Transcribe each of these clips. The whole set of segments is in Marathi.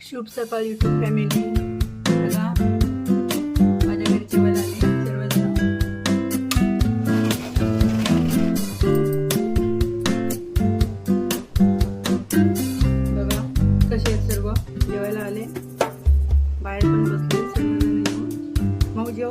शुभ सकाळ यूट्यूब फॅमिली बघा. माझ्या घरी जेवायला सर्वजण. बघा कसे आहेत सर्व? जेवायला आले. बाहेर पण बसले सर्वजण येऊन. माऊ जेव.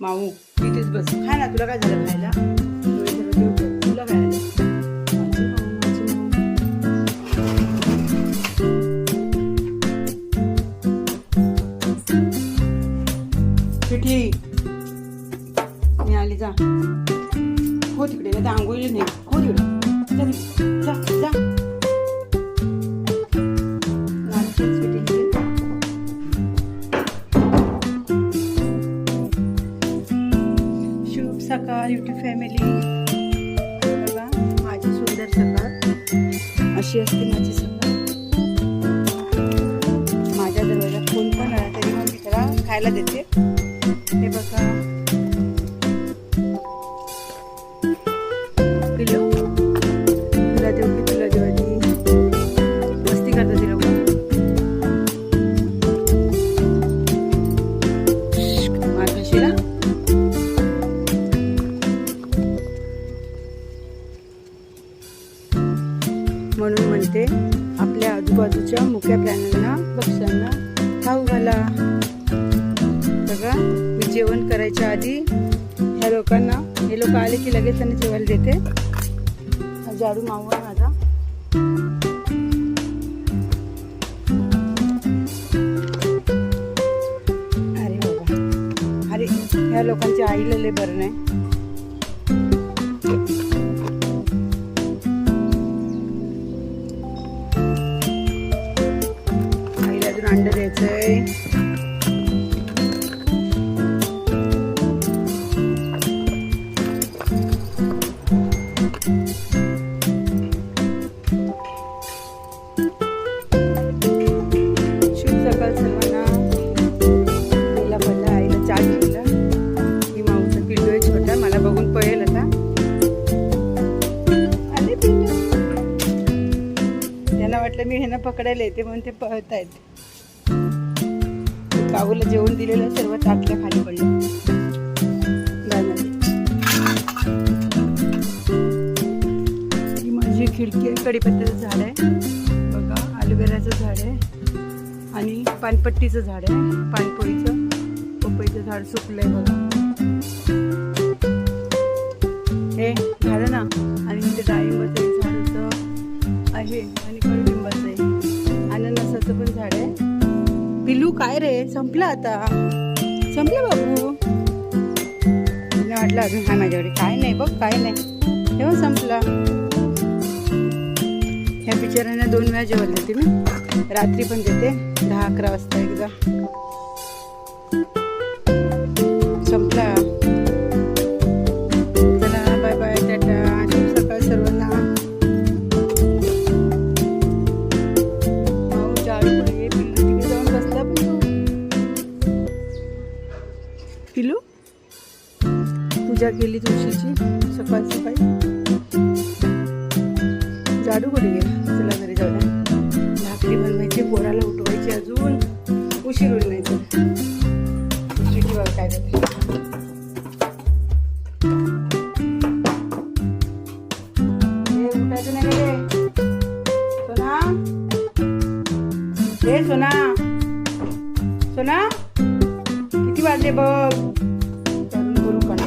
माऊ इथेच बस. खा ना तुला काय झालं खायला? पिठी मी आली जा. हो तिकडे आता आंघोळी नाही हो तिकडे. जा जा शुभ सकाळ युट्यूब फॅमिली. बघा माझी सुंदर सकाळ. अशी असते माझी सकाळ. माझ्या दरवाजात कोण पण आला तरी मग मी त्याला खायला देते. हे बघा. पिल्लू. तुला देऊ की तुला देऊ आधी. मस्ती करतात ते लोक. मार म्हणून म्हणते आपल्या आजूबाजूच्या मुख्या प्राण्यांना पक्ष्यांना खाऊ घाला. जेवण करायच्या आधी ह्या लोकांना हे लोक आले की लगेच त्यांना जेवायला देते. जाडू झाडू मावा आहे माझा. अरे बाबा. अरे ह्या लोकांच्या आईला लय बरं नाही. आईला अजून अंड द्यायचंय. पकडायला येते म्हणून ते पळत आहेत काबूला जेवण दिलेलं सर्व ताटल्या खाली पडलं. ही माझी खिडकी आहे कडीपत्त्याचं झाड आहे. बघा अलोवेराचं झाड आहे. आणि पानपट्टीचं झाड आहे. पानपोळीचं पपईचं झाड सुकलंय बघा. हे झालं ना? झाड आहे पिलू काय रे? संपलं आता. संपलं बाबू? वाटलं अजून हा माझ्याकडे. काय नाही बघ काय नाही. तेव्हा संपला. ह्या बिचाऱ्यांना दोन वेळा जेवण देते मी. रात्री पण देते. दहा अकरा वाजता एकदा. पूजा केली तुळशीची सकाळ सकाळी. जाडू कुठे गेला? चला घरी जाऊया भाकरी बनवायची पोराला उठवायची अजून. उशीर होईल नाही तर. स्वीटी काय करते? सोना? सोना? किती वाजले बघ.